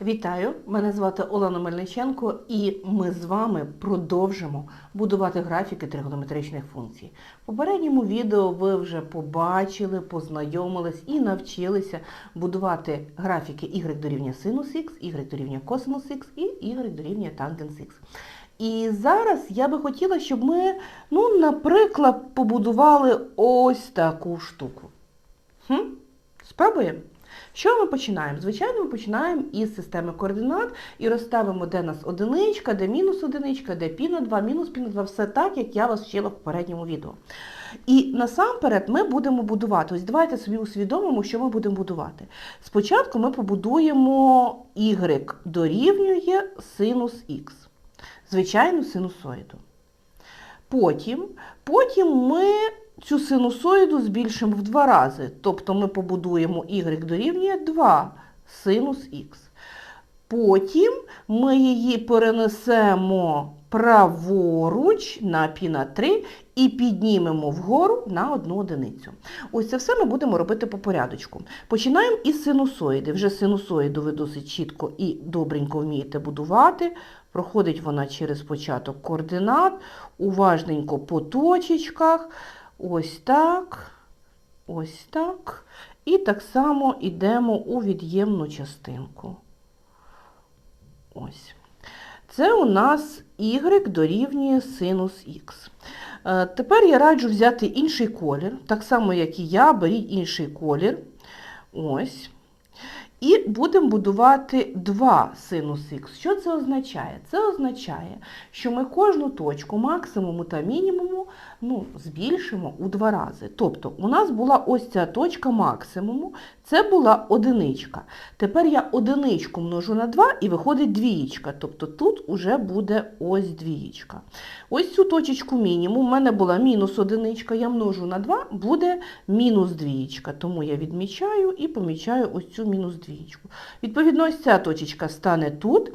Вітаю! Мене звати Олена Мельниченко і ми з вами продовжимо будувати графіки тригонометричних функцій. В попередньому відео ви вже побачили, познайомились і навчилися будувати графіки y дорівнює синус х, y дорівнює косинус х і y дорівнює тангенс х. І зараз я би хотіла, щоб ми, ну, наприклад, побудували ось таку штуку. Хм? Спробуємо? Що ми починаємо? Звичайно, ми починаємо із системи координат і розставимо, де нас одиничка, де мінус одиничка, де пі на 2, мінус пі на 2, все так, як я вас вчила в попередньому відео. І насамперед ми будемо будувати. Ось давайте собі усвідомимо, що ми будемо будувати. Спочатку ми побудуємо y дорівнює синус х. Звичайну синусоїду. Потім, потім ми цю синусоїду збільшимо в два рази. Тобто ми побудуємо y дорівнює 2 синус х. Потім ми її перенесемо праворуч на пі на 3 і піднімемо вгору на одну одиницю. Ось це все ми будемо робити по порядочку. Починаємо із синусоїди. Вже синусоїду ви досить чітко і добренько вмієте будувати. Проходить вона через початок координат, уважненько по точечках. Ось так, ось так. І так само йдемо у від'ємну частинку. Ось. Це у нас y дорівнює синус х. Е, Тепер я раджу взяти інший колір, так само, як і я, беріть інший колір. Ось. І будемо будувати 2 синус х. Що це означає? Це означає, що ми кожну точку максимуму та мінімуму ну, збільшимо у два рази. Тобто у нас була ось ця точка максимуму, це була одиничка. Тепер я одиничку множу на 2 і виходить двієчка. Тобто тут уже буде ось двієчка. Ось цю точечку мінімум, у мене була мінус одиничка, я множу на 2, буде мінус двієчка. Тому я відмічаю і помічаю ось цю мінус двієчку. Відповідно, ось ця точечка стане тут,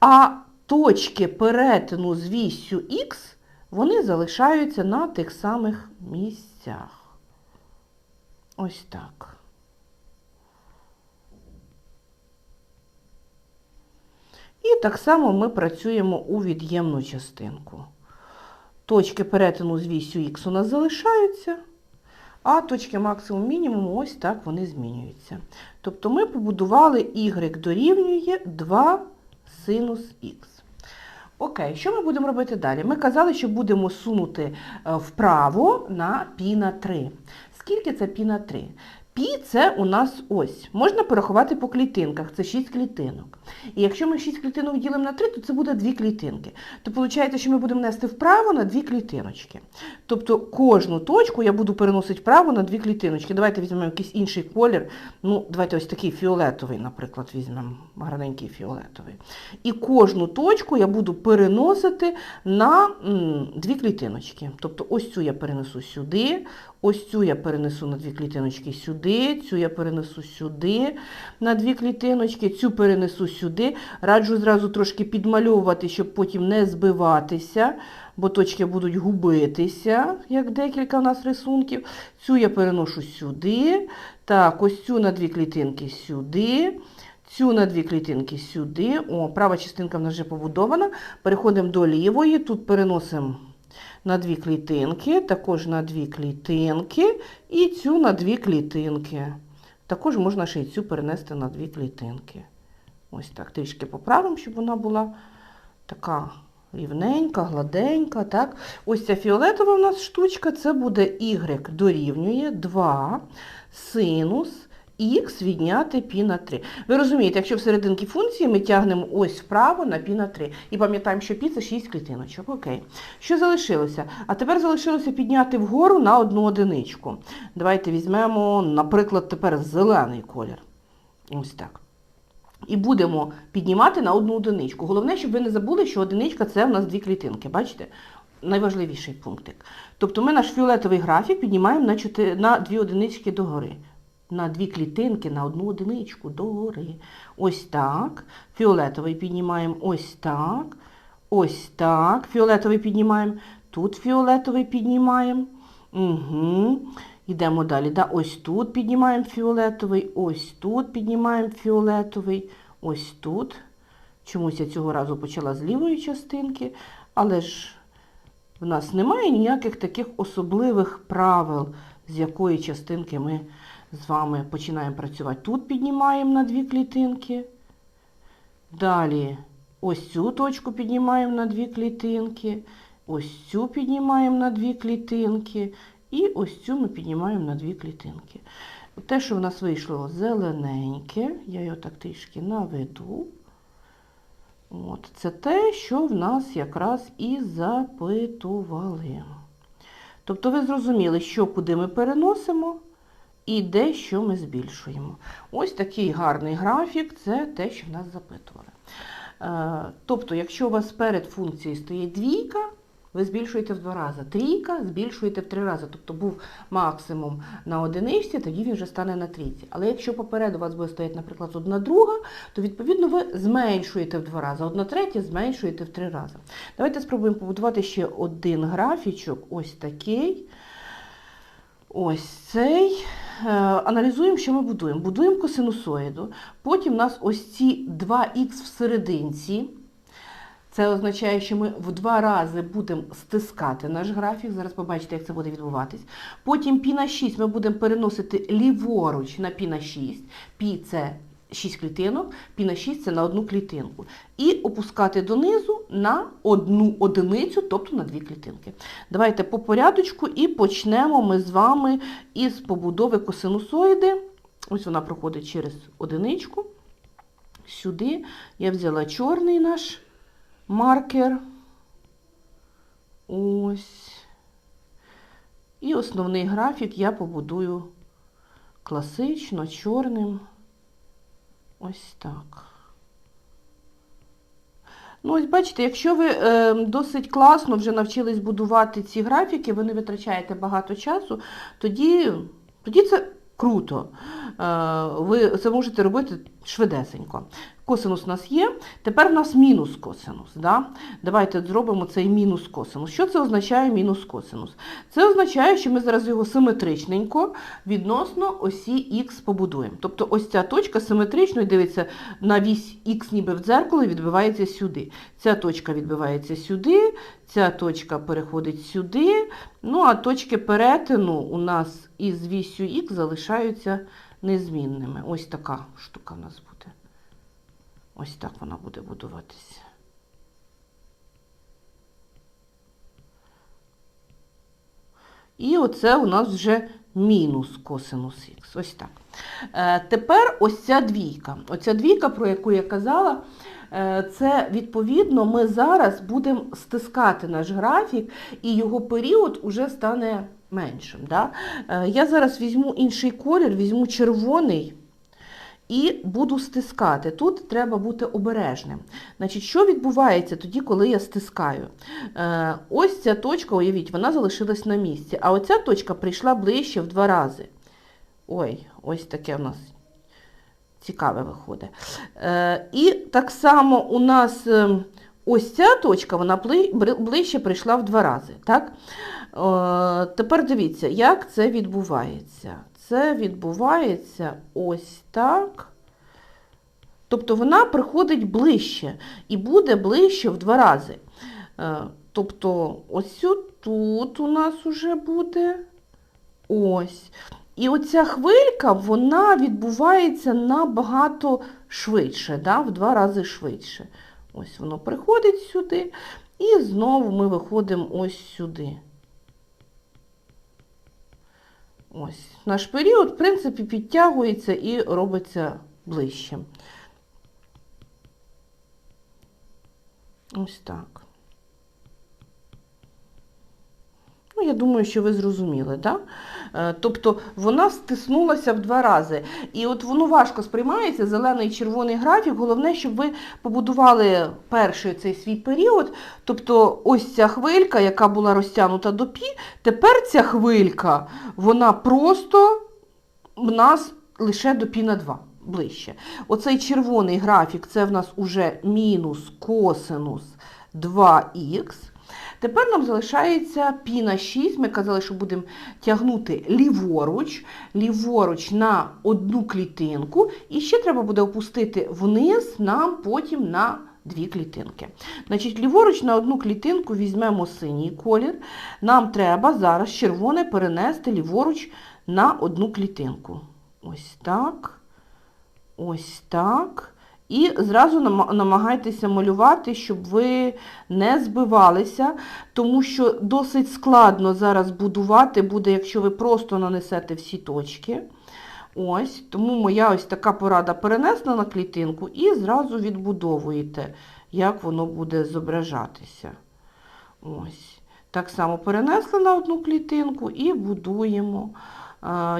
а точки перетину з вісю х, вони залишаються на тих самих місцях. Ось так. І так само ми працюємо у від'ємну частинку. Точки перетину з вісю х у нас залишаються, а точки максимум мінімум ось так вони змінюються. Тобто ми побудували y дорівнює 2 синус х. Окей, що ми будемо робити далі? Ми казали, що будемо сунути е, вправо на пі на 3. Скільки це пі на 3? Пі це у нас ось. Можна порахувати по клітинках, це 6 клітинок. І якщо ми 6 клітинок ділимо на 3, то це буде 2 клітинки. То виходить, що ми будемо нести вправо на 2 клітиночки. Тобто кожну точку я буду переносити вправо на 2 клітиночки. Давайте візьмемо якийсь інший колір. Ну, давайте ось такий фіолетовий, наприклад, візьмемо гарненький фіолетовий. І кожну точку я буду переносити на 2 клітиночки. Тобто ось цю я перенесу сюди, ось цю я перенесу на 2 клітиночки сюди, цю я перенесу сюди на 2 клітиночки, цю перенесу сюди. Раджу зразу трошки підмальовувати, щоб потім не збиватися, бо точки будуть губитися, як декілька у нас рисунків. Цю я переношу сюди. Так, ось цю на 2 клітинки сюди. Цю на дві клітинки сюди. О, права частинка в нас вже побудована. Переходимо до лівої. Тут переносимо на дві клітинки, також на дві клітинки і цю на дві клітинки. Також можна ще й цю перенести на дві клітинки. Ось так, трішки поправимо, щоб вона була така рівненька, гладенька. Так? Ось ця фіолетова у нас штучка, це буде y дорівнює 2 синус х відняти пі на 3. Ви розумієте, якщо в серединці функції ми тягнемо ось вправо на пі на 3. І пам'ятаємо, що пі це 6 клітиночок. Окей. Що залишилося? А тепер залишилося підняти вгору на одну одиничку. Давайте візьмемо, наприклад, тепер зелений колір. Ось так. І будемо піднімати на одну одиничку. Головне, щоб ви не забули, що одиничка це в нас дві клітинки. Бачите? Найважливіший пунктик. Тобто ми наш фіолетовий графік піднімаємо на, 4, на дві одинички догори. На дві клітинки, на одну одиничку догори. Ось так. Фіолетовий піднімаємо ось так. Ось так. Фіолетовий піднімаємо. Тут фіолетовий піднімаємо. Угу. Йдемо далі. Да? Ось тут піднімаємо фіолетовий, ось тут піднімаємо фіолетовий, ось тут. Чомусь я цього разу почала з лівої частинки, але ж в нас немає ніяких таких особливих правил, з якої частинки ми з вами починаємо працювати. Тут піднімаємо на дві клітинки. Далі ось цю точку піднімаємо на дві клітинки. Ось цю піднімаємо на дві клітинки. І ось цю ми піднімаємо на дві клітинки. Те, що в нас вийшло зелененьке, я його так трішки наведу. От, це те, що в нас якраз і запитували. Тобто ви зрозуміли, що куди ми переносимо і де що ми збільшуємо. Ось такий гарний графік це те, що в нас запитували. Е, Тобто, якщо у вас перед функцією стоїть двійка, ви збільшуєте в два рази. Трійка збільшуєте в три рази. Тобто був максимум на одиничці, тоді він вже стане на трійці. Але якщо попереду у вас буде стояти, наприклад, одна друга, то відповідно ви зменшуєте в два рази. Одна третя зменшуєте в три рази. Давайте спробуємо побудувати ще один графічок, ось такий. Ось цей. Е, Аналізуємо, що ми будуємо. Будуємо косинусоїду. Потім у нас ось ці 2х в серединці. Це означає, що ми в два рази будемо стискати наш графік. Зараз побачите, як це буде відбуватись. Потім пі на 6 ми будемо переносити ліворуч на пі на 6. Пі це 6 клітинок, пі на 6 це на одну клітинку. І опускати донизу на одну одиницю, тобто на дві клітинки. Давайте по порядочку і почнемо ми з вами із побудови косинусоїди. Ось вона проходить через одиничку. Сюди я взяла чорний наш маркер. Ось. І основний графік я побудую класично, чорним. Ось так. Ну, ось бачите, якщо ви е, досить класно вже навчились будувати ці графіки, ви не витрачаєте багато часу, тоді, тоді це круто. Е, ви це можете робити швидесенько. Косинус у нас є, тепер у нас мінус косинус. Да? Давайте зробимо цей мінус косинус. Що це означає мінус косинус? Це означає, що ми зараз його симетричненько відносно осі х побудуємо. Тобто ось ця точка симетрично дивиться на вісь х ніби в дзеркало відбивається сюди. Ця точка відбивається сюди, ця точка переходить сюди. Ну а точки перетину у нас із вісю х залишаються незмінними. Ось така штука в нас буде. Ось так вона буде будуватися. І оце у нас вже мінус косинус х. Ось так. Е, тепер ось ця двійка. Оця двійка, про яку я казала, е, це відповідно ми зараз будемо стискати наш графік, і його період уже стане меншим. Да? Е, я зараз візьму інший колір, візьму червоний. І буду стискати. Тут треба бути обережним. Значить, Що відбувається тоді, коли я стискаю? Е, ось ця точка, уявіть, вона залишилась на місці, а оця точка прийшла ближче в два рази. Ой, ось таке в нас цікаве виходить. Е, і так само у нас е, ось ця точка, вона ближче прийшла в два рази. Так? Е, тепер дивіться, як це відбувається це відбувається ось так. Тобто вона приходить ближче і буде ближче в два рази. Е, тобто, ось тут у нас вже буде ось. І оця хвилька, вона відбувається набагато швидше, да? в два рази швидше. Ось воно приходить сюди, і знову ми виходимо ось сюди. Ось, наш період, в принципі, підтягується і робиться ближчим. Ось так. Ну, я думаю, що ви зрозуміли, так? Да? Тобто вона стиснулася в два рази. І от воно важко сприймається, зелений і червоний графік. Головне, щоб ви побудували перший цей свій період. Тобто ось ця хвилька, яка була розтягнута до пі, тепер ця хвилька, вона просто в нас лише до пі на 2 ближче. Оцей червоний графік це в нас уже мінус косинус 2х. Тепер нам залишається пі на 6. Ми казали, що будемо тягнути ліворуч, ліворуч на одну клітинку. І ще треба буде опустити вниз нам потім на дві клітинки. Значить, ліворуч на одну клітинку візьмемо синій колір. Нам треба зараз червоне перенести ліворуч на одну клітинку. Ось так. Ось так. І зразу намагайтеся малювати, щоб ви не збивалися, тому що досить складно зараз будувати буде, якщо ви просто нанесете всі точки. Ось, тому моя ось така порада перенесла на клітинку і зразу відбудовуєте, як воно буде зображатися. Ось. Так само перенесли на одну клітинку і будуємо.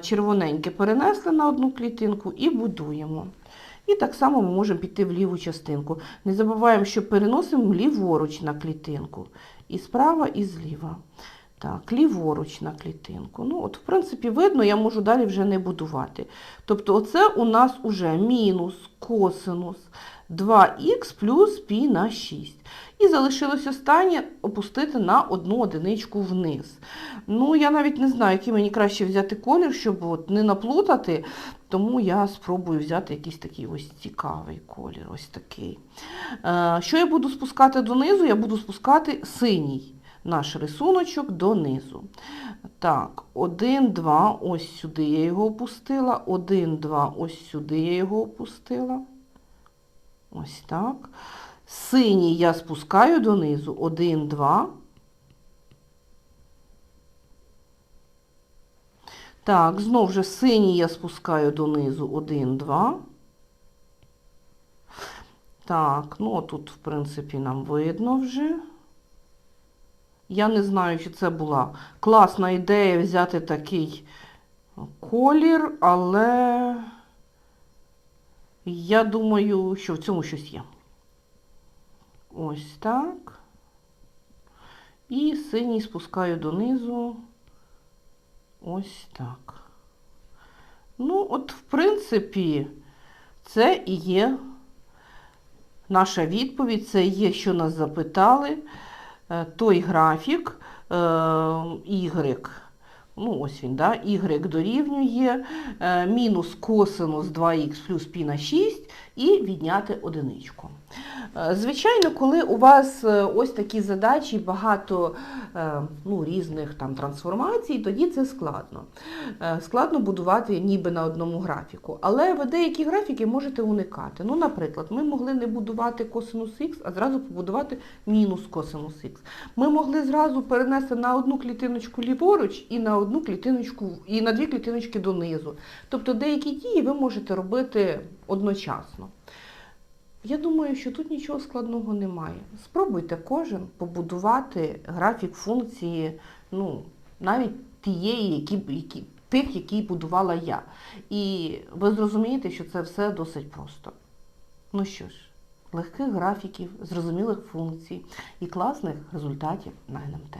Червоненьке перенесли на одну клітинку і будуємо. І так само ми можемо піти в ліву частинку. Не забуваємо, що переносимо ліворуч на клітинку. І справа, і зліва. Так, ліворуч на клітинку. Ну, от, в принципі, видно, я можу далі вже не будувати. Тобто, оце у нас уже мінус косинус 2х плюс π на 6. І залишилось останнє опустити на одну одиничку вниз. Ну, я навіть не знаю, який мені краще взяти колір, щоб от не наплутати, тому я спробую взяти якийсь такий ось цікавий колір. Ось такий. Е, Що я буду спускати донизу? Я буду спускати синій наш рисуночок донизу. Так, 1, 2, ось сюди я його опустила. 1, 2, ось сюди я його опустила. Ось так. Синій я спускаю донизу. 1, 2. Так, знов же синій я спускаю донизу 1, 2. Так, ну тут, в принципі, нам видно вже. Я не знаю, чи це була класна ідея взяти такий колір, але я думаю, що в цьому щось є. Ось так. І синій спускаю донизу. Ось так. Ну, от, в принципі, це і є наша відповідь, це є, що нас запитали. Е, Той графік е, Y, ну ось він, да, Y дорівнює е, мінус косинус 2х плюс π на 6 і відняти одиничку. Е, Звичайно, коли у вас е, ось такі задачі, багато е, ну, різних там трансформацій, тоді це складно. Складно будувати ніби на одному графіку. Але ви деякі графіки можете уникати. Ну, наприклад, ми могли не будувати косинус х, а зразу побудувати мінус косинус х. Ми могли зразу перенести на одну клітиночку ліворуч і на одну клітиночку, і на дві клітиночки донизу. Тобто деякі дії ви можете робити одночасно. Я думаю, що тут нічого складного немає. Спробуйте кожен побудувати графік функції, ну, навіть тієї, які, які, тих, які будувала я. І ви зрозумієте, що це все досить просто. Ну що ж, легких графіків, зрозумілих функцій і класних результатів на НМТ.